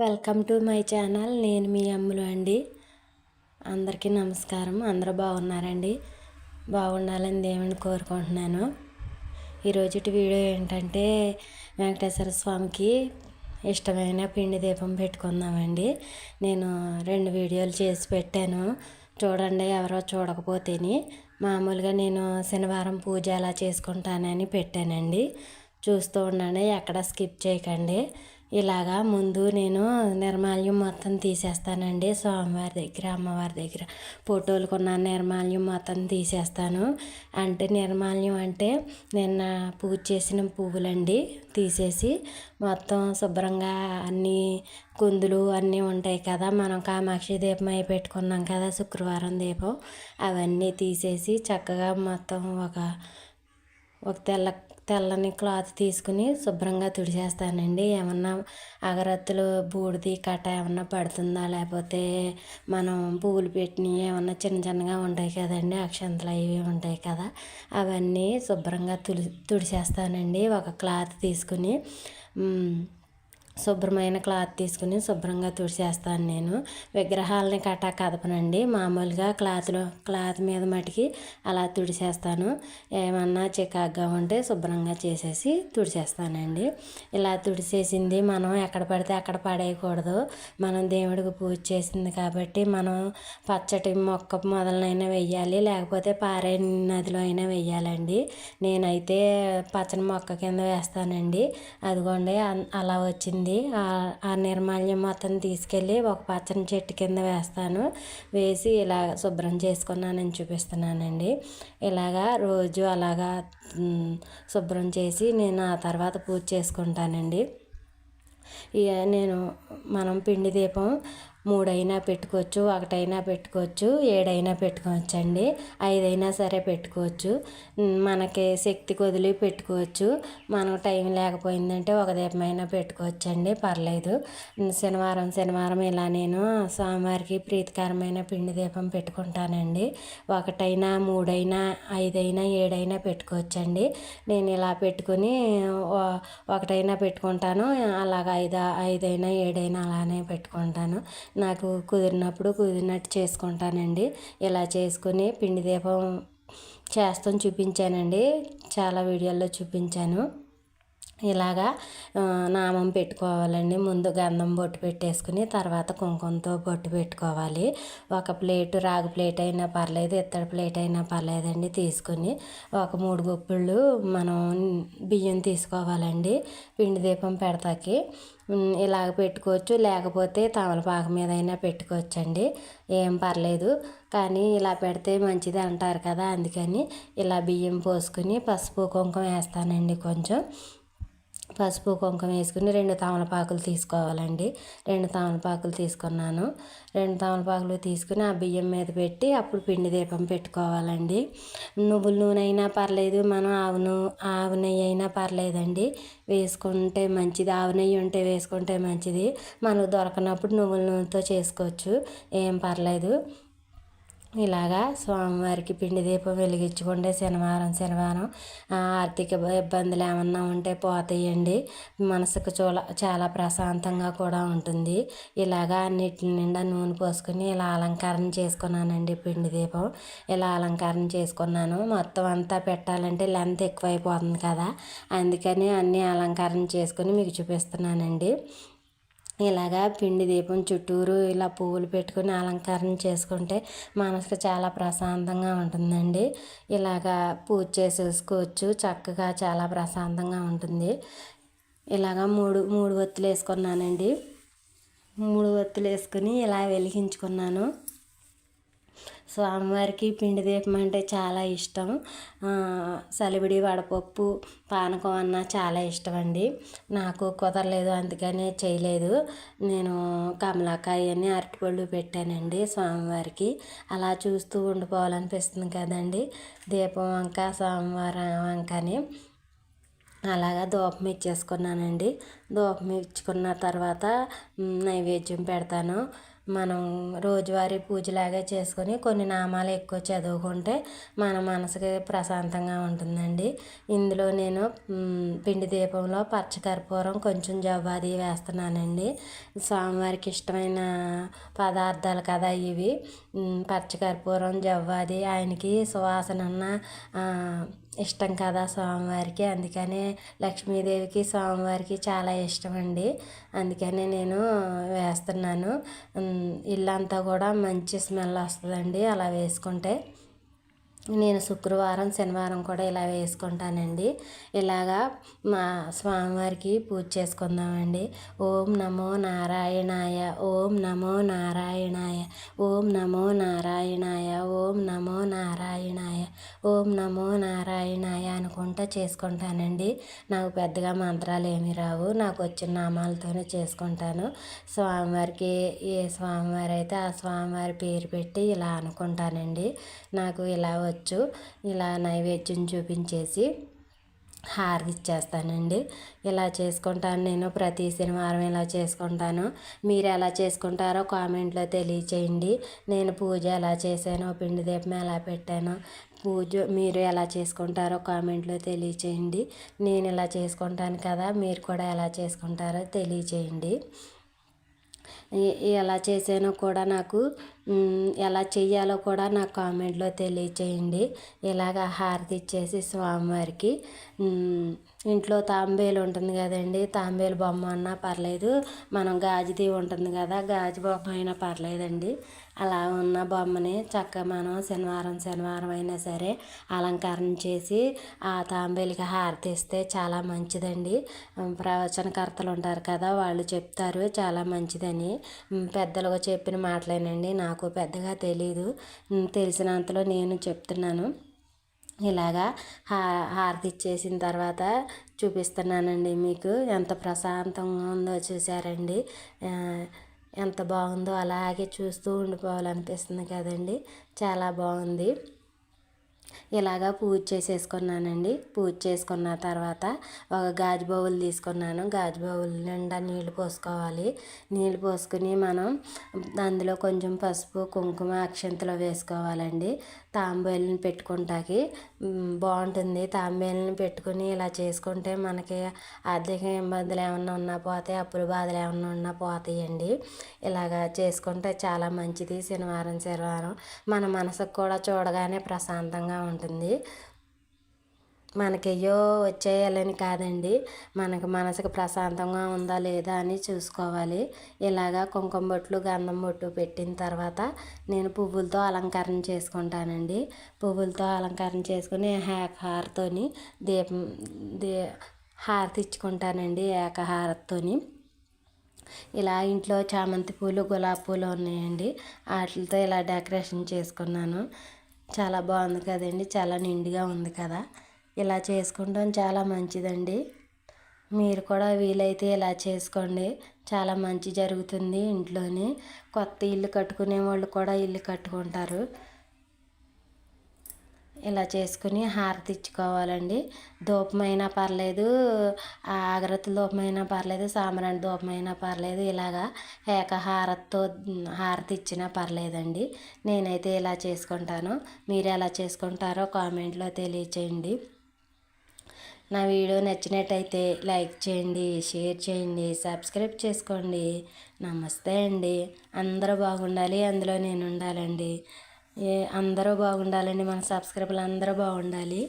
Welcome to my channel. నేను మీ అమ్ములు అండి. అందరికీ నమస్కారం. అందరూ బాగున్నారండి? బాగుండాలని దేవుని కోరుకుంటున్నాను. ఈరోజు వీడియో ఏంటంటే వెంకటేశ్వర స్వామికి ఇష్టమైన పిండి దీపం పెట్టుకుందామండి. నేను రెండు వీడియోలు చేసి పెట్టాను. చూడండి ఎవరో చూడకపోతేని. మామూలుగా నేను శనివారం పూజ అలా చేసుకుంటానని పెట్టానండి. చూస్తూ ఉండండి ఎక్కడ స్కిప్ చేయకండి. ఇలాగా ముందు నేను నిర్మాల్యం మొత్తం తీసేస్తానండి స్వామివారి దగ్గర అమ్మవారి దగ్గర. ఫోటోలు ఉన్న నిర్మాల్యం మొత్తం తీసేస్తాను. అంటే నిర్మాల్యం అంటే నిన్న పూజ చేసిన పువ్వులండి తీసేసి మొత్తం శుభ్రంగా అన్నీ కుందులు అన్నీ ఉంటాయి కదా మనం కామాక్షి దీపం అయి పెట్టుకున్నాం కదా శుక్రవారం దీపం అవన్నీ తీసేసి చక్కగా మొత్తం ఒక ఒక తెల్ల తెల్లని క్లాత్ తీసుకుని శుభ్రంగా తుడిచేస్తానండి. ఏమన్నా అగరత్తులు బూడిది కట్ట ఏమన్నా పడుతుందా? లేకపోతే మనం పువ్వులు పెట్టినవి ఏమన్నా చిన్న చిన్నగా ఉంటాయి కదండి అక్షంతలు అవి ఉంటాయి కదా అవన్నీ శుభ్రంగా తుడి తుడిచేస్తానండి. ఒక క్లాత్ తీసుకుని శుభ్రమైన క్లాత్ తీసుకుని శుభ్రంగా తుడిచేస్తాను నేను. విగ్రహాలని కట్టా కదపనండి. మామూలుగా క్లాత్లో క్లాత్ మీద మటుకి అలా తుడిచేస్తాను. ఏమన్నా చికాగ్గా ఉంటే శుభ్రంగా చేసేసి తుడిచేస్తానండి. ఇలా తుడిచేసింది మనం ఎక్కడ పడితే అక్కడ పడేయకూడదు. మనం దేవుడికి పూజ చేసింది కాబట్టి మనం పచ్చటి మొక్క మొదలనైనా వెయ్యాలి లేకపోతే పారే నదిలో అయినా వెయ్యాలండి. నేనైతే పచ్చని మొక్క కింద వేస్తానండి. అదిగోండి అలా వచ్చింది. వచ్చింది. ఆ నిర్మాల్యం మొత్తం తీసుకెళ్ళి ఒక పచ్చని చెట్టు కింద వేస్తాను. వేసి ఇలా శుభ్రం చేసుకున్నానని చూపిస్తున్నానండి. ఇలాగా రోజు అలాగా శుభ్రం చేసి నేను ఆ తర్వాత పూజ చేసుకుంటానండి. ఇక నేను మనం పిండి దీపం మూడైనా పెట్టుకోవచ్చు ఒకటైనా పెట్టుకోవచ్చు ఏడైనా పెట్టుకోవచ్చు అండి ఐదైనా సరే పెట్టుకోవచ్చు. మనకి శక్తి కొదిలి పెట్టుకోవచ్చు. మనం టైం లేకపోయిందంటే ఒక దీపమైనా పెట్టుకోవచ్చు అండి పర్లేదు. శనివారం శనివారం ఇలా నేను స్వామివారికి ప్రీతికరమైన పిండి దీపం పెట్టుకుంటానండి. ఒకటైనా మూడైనా ఐదైనా ఏడైనా పెట్టుకోవచ్చండి. నేను ఇలా పెట్టుకుని ఒకటైనా పెట్టుకుంటాను. అలాగ ఐదు ఐదైనా ఏడైనా అలానే పెట్టుకుంటాను. నాకు కుదిరినప్పుడు కుదిరినట్టు చేసుకుంటానండి. ఇలా చేసుకుని పిండి దీపం చేస్తాను చూపించానండి. చాలా వీడియోల్లో చూపించాను. ఇలాగా నామం పెట్టుకోవాలండి. ముందు గంధం బొట్టు పెట్టేసుకుని తర్వాత కుంకుమతో బొట్టు పెట్టుకోవాలి. ఒక ప్లేటు రాగి ప్లేట్ అయినా పర్లేదు ఇత్తడి ప్లేట్ అయినా పర్లేదండి. తీసుకుని ఒక మూడు గుప్పిళ్ళు మనం బియ్యం తీసుకోవాలండి. పిండి దీపం పెడతాకి. ఇలాగ పెట్టుకోవచ్చు. లేకపోతే తమలపాకు మీద అయినా పెట్టుకోవచ్చండి. ఏం పర్లేదు. కానీ ఇలా పెడితే మంచిది అంటారు కదా అందుకని ఇలా బియ్యం పోసుకుని పసుపు కుంకుమ వేస్తానండి కొంచెం. పసుపు కుంకుమ వేసుకుని రెండు తమలపాకులు తీసుకోవాలండి. రెండు తమలపాకులు తీసుకున్నాను. రెండు తమలపాకులు తీసుకుని ఆ బియ్యం మీద పెట్టి అప్పుడు పిండి దీపం పెట్టుకోవాలండి. నువ్వుల నూనె అయినా పర్లేదు మనం ఆవు ఆవు నెయ్యి అయినా పర్లేదండి. వేసుకుంటే మంచిది ఆవు నెయ్యి ఉంటే వేసుకుంటే మంచిది. మనకు దొరకనప్పుడు నువ్వుల నూనెతో చేసుకోవచ్చు. ఏం పర్లేదు. ఇలాగా స్వామివారికి పిండి దీపం వెలిగించుకుంటే శనివారం శనివారం ఆర్థిక ఇబ్బందులు ఏమన్నా ఉంటే పోతాయండి. మనసుకు చూల చాలా ప్రశాంతంగా కూడా ఉంటుంది. ఇలాగా అన్నిటి నిండా నూనె పోసుకుని ఇలా అలంకరణ చేసుకున్నానండి పిండి దీపం. ఇలా అలంకరణ చేసుకున్నాను. మొత్తం అంతా పెట్టాలంటే లెంత్ ఎక్కువైపోతుంది కదా. అందుకని అన్నీ అలంకరణ చేసుకుని మీకు చూపిస్తున్నానండి. ఇలాగా పిండి దీపం చుట్టూరు ఇలా పువ్వులు పెట్టుకుని అలంకరణ చేసుకుంటే మనసుకు చాలా ప్రశాంతంగా ఉంటుందండి. ఇలాగా పూజ చేసేసుకోవచ్చు చక్కగా చాలా ప్రశాంతంగా ఉంటుంది. ఇలాగా మూడు మూడు ఒత్తులు వేసుకున్నానండి. మూడు ఒత్తులు వేసుకుని ఇలా వెలిగించుకున్నాను. స్వామివారికి పిండి దీపం అంటే చాలా ఇష్టం. సలివిడి వడపప్పు పానకం అన్న చాలా ఇష్టం అండి నాకు కుదరలేదు అందుకనే చేయలేదు. నేను కమలాకాయ అని అరటిపళ్ళు పెట్టానండి స్వామివారికి. అలా చూస్తూ ఉండిపోవాలనిపిస్తుంది కదండి. దీపం వంక స్వామివారి వంకని అలాగా దూపం ఇచ్చేసుకున్నానండి. దూపం ఇచ్చుకున్న తర్వాత నైవేద్యం పెడతాను. మనం రోజువారీ పూజలాగా చేసుకొని కొన్ని నామాలు ఎక్కువ చదువుకుంటే మన మనసుకి ప్రశాంతంగా ఉంటుందండి. ఇందులో నేను పిండి దీపంలో పచ్చకర్పూరం కొంచెం జవ్వాది వేస్తున్నానండి. స్వామివారికి ఇష్టమైన పదార్థాలు కదా ఇవి. పచ్చకర్పూరం జవ్వాది ఆయనకి సువాసన ఉన్న ఇష్టం కదా స్వామివారికి. అందుకనే లక్ష్మీదేవికి స్వామివారికి చాలా ఇష్టం అండి అందుకనే నేను వేస్తున్నాను. ఇల్లంతా కూడా మంచి స్మెల్ వస్తుందండి అలా వేసుకుంటే. నేను శుక్రవారం శనివారం కూడా ఇలా వేసుకుంటానండి. ఇలాగా మా స్వామివారికి పూజ చేసుకుందామండి. ఓం నమో నారాయణాయ ఓం నమో నారాయణాయ ఓం నమో నారాయణాయ ఓం నమో నారాయణాయ. ఓం నమో నారాయణాయ అనుకుంటా చేసుకుంటానండి. నాకు పెద్దగా మంత్రాలు ఏమి రావు. నాకు వచ్చిన నామాలతోనే చేసుకుంటాను. స్వామివారికి ఏ స్వామివారి అయితే ఆ స్వామివారి పేరు పెట్టి ఇలా అనుకుంటానండి. నాకు ఇలా వచ్చు. ఇలా నైవేద్యం చూపించేసి హారతి ఇచ్చేస్తానండి. ఇలా చేసుకుంటాను నేను. ప్రతి శనివారం ఇలా చేసుకుంటాను. మీరు ఎలా చేసుకుంటారో కామెంట్లో తెలియచేయండి. నేను పూజ ఎలా చేశానో పిండి దీపం ఎలా పెట్టానో పూజ మీరు ఎలా చేసుకుంటారో కామెంట్లో తెలియచేయండి. నేను ఇలా చేసుకుంటాను కదా మీరు కూడా ఎలా చేసుకుంటారో తెలియచేయండి. ఎలా చేసానో కూడా నాకు ఎలా చెయ్యాలో కూడా నాకు కామెంట్లో తెలియచేయండి. ఇలాగ హారతి ఇచ్చేసి స్వామివారికి ఇంట్లో తాంబేలు ఉంటుంది కదండి తాంబేలు బొమ్మ అన్నా పర్లేదు మనం గాజుది ఉంటుంది కదా గాజు బొమ్మ అయినా పర్లేదండి. అలా ఉన్న బొమ్మని చక్కగా మనం శనివారం శనివారం అయినా సరే అలంకరణ చేసి ఆ తాంబేలికి హారతి ఇస్తే చాలా మంచిదండి. ప్రవచనకర్తలు ఉంటారు కదా వాళ్ళు చెప్తారు చాలా మంచిదని. పెద్దలుగా చెప్పిన మాటలేనండి. నాకు పెద్దగా తెలీదు. తెలిసినంతలో నేను చెప్తున్నాను. ఇలాగా హా హారతి ఇచ్చేసిన తర్వాత చూపిస్తున్నానండి మీకు. ఎంత ప్రశాంతంగా ఉందో చూసారండి ఎంత బాగుందో అలాగే చూస్తూ ఉండిపోవాలనిపిస్తుంది కదండి. చాలా బాగుంది. ఇలాగా పూజ చేసేసుకున్నానండి. పూజ చేసుకున్న తర్వాత ఒక గాజు బౌల్ తీసుకున్నాను. గాజు బౌల్ నిండా నీళ్ళు పోసుకోవాలి. నీళ్ళు పోసుకుని మనం అందులో కొంచెం పసుపు కుంకుమ అక్షంతలో వేసుకోవాలండి. తాంబేలుని పెట్టుకుంటాకి. బాగుంటుంది. తాంబేలుని పెట్టుకుని ఇలా చేసుకుంటే మనకి ఆర్థిక ఇబ్బందులు ఏమన్నా ఉన్నా పోతే అప్పుల బాధలు ఏమన్నా ఉన్నా పోతాయండి. ఇలాగా చేసుకుంటే చాలా మంచిది. శనివారం శనివారం మన మనసుకు కూడా చూడగానే ప్రశాంతంగా ఉంటుంది. మనకెయ్యో వచ్చేయాలని కాదండి. మనకు మనసుకు ప్రశాంతంగా ఉందా లేదా అని చూసుకోవాలి. ఇలాగా కుంకుమ బొట్లు గంధం బొట్టు పెట్టిన తర్వాత నేను పువ్వులతో అలంకరణ చేసుకుంటానండి. పువ్వులతో అలంకరణ చేసుకుని ఏకహారతోని దీపం దీ హారతి ఇచ్చుకుంటానండి ఏకహారతోని. ఇలా ఇంట్లో చామంతి పూలు గులాబీ పూలు ఉన్నాయండి. వాటితో ఇలా డెకరేషన్ చేసుకున్నాను. చాలా బాగుంది కదండి చాలా నిండుగా ఉంది కదా. ఇలా చేసుకుంటాం చాలా మంచిదండి. మీరు కూడా వీలైతే ఇలా చేసుకోండి. చాలా మంచి జరుగుతుంది ఇంట్లోని. కొత్త ఇల్లు కట్టుకునే వాళ్ళు కూడా ఇల్లు కట్టుకుంటారు. ఇలా చేసుకుని హారతి ఇచ్చుకోవాలండి. ధూపమైనా పర్లేదు ఆగ్రత ధూపమైనా పర్లేదు సామరాణి ధూపమైనా పర్లేదు ఇలాగా ఏకహారతితో హారతి ఇచ్చినా పర్లేదండి. నేనైతే ఇలా చేసుకుంటాను. మీరు ఎలా చేసుకుంటారో కామెంట్లో తెలియచేయండి. నా వీడియో నచ్చినట్టయితే లైక్ చేయండి షేర్ చేయండి సబ్స్క్రైబ్ చేసుకోండి. నమస్తే అండి. అందరూ బాగుండాలి అందులో నేను ఉండాలండి. ఏ అందరూ బాగుండాలండి మన సబ్స్క్రైబర్లు అందరూ బాగుండాలి.